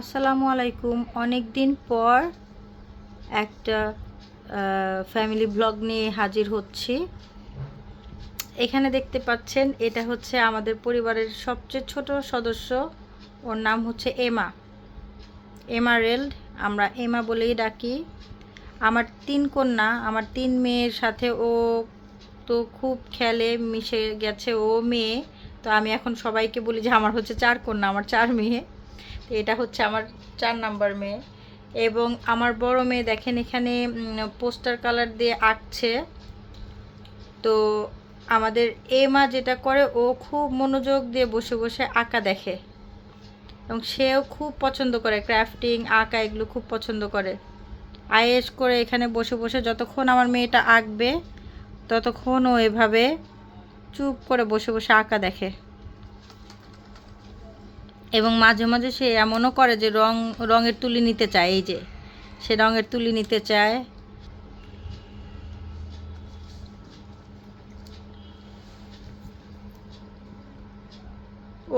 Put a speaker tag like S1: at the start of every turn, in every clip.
S1: আসসালামু আলাইকুম। অনেক দিন পর একটা ফ্যামিলি ব্লগ নিয়ে হাজির হচ্ছি। এখানে দেখতে পাচ্ছেন, এটা হচ্ছে আমাদের পরিবারের সবচেয়ে ছোট সদস্য। ওর নাম হচ্ছে এমা। এমারেল্ড আমরা এমা বলেই ডাকি। আমার তিন কন্যা, আমার তিন মেয়ের সাথে ও তো খুব খেলে, মিশে গেছে, ও মেয়ে। তো আমি এখন সবাইকে বলি যে, আমার হচ্ছে চার কন্যা, আমার চার মেয়ে। এটা হচ্ছে আমার চার নাম্বার মেয়ে। এবং আমার বড় মেয়ে দেখেন এখানে পোস্টার কালার দিয়ে আঁকছে। তো আমাদের এ মা যেটা করে, ও খুব মনোযোগ দিয়ে বসে বসে আঁকা দেখে। এবং সেও খুব পছন্দ করে ক্রাফটিং আঁকা এগুলো খুব পছন্দ করে। আয়েস করে এখানে বসে বসে যতক্ষণ আমার মেয়েটা আঁকবে, ততক্ষণ ও এভাবে চুপ করে বসে বসে আঁকা দেখে। এবং মাঝে মাঝে সে এমনও করে যে রং, রঙের তুলি নিতে চায়, এই যে সে রঙের তুলি নিতে চায়।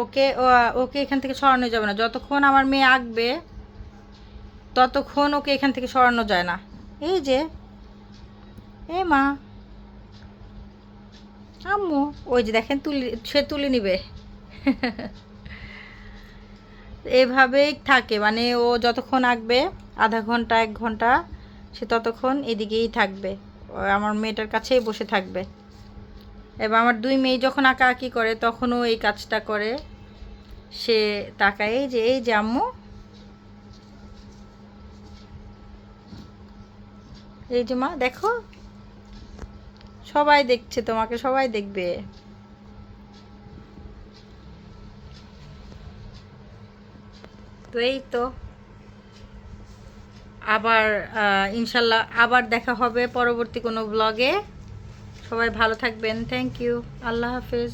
S1: ওকে ওকে এখান থেকে সরানো যাবে না। যতক্ষণ আমার মেয়ে আঁকবে, ততক্ষণ ওকে এখান থেকে সরানো যায় না। এই যে এ মা। আম্মু, ওই যে দেখেন, তুলি, সে তুলে নিবে। এভাবেই থাকে মানে ও যতক্ষণ আঁকবে, আধা ঘণ্টা, এক ঘণ্টা, সে ততক্ষণ এদিকেই থাকবে। আমার মেয়েটার কাছেই বসে থাকবে। এবার আমার দুই মেয়ে যখন আঁকাআঁকি করে তখনও এই কাজটা করে। সে তাকায় যে, এই যে আম্মু। এই যে মা, দেখো। সবাই দেখছে, তোমাকে সবাই দেখবে। তো এই তো। আবার ইনশাল্লাহ আবার দেখা হবে পরবর্তী কোনো ব্লগে সবাই ভালো থাকবেন। থ্যাংক ইউ আল্লাহ হাফেজ।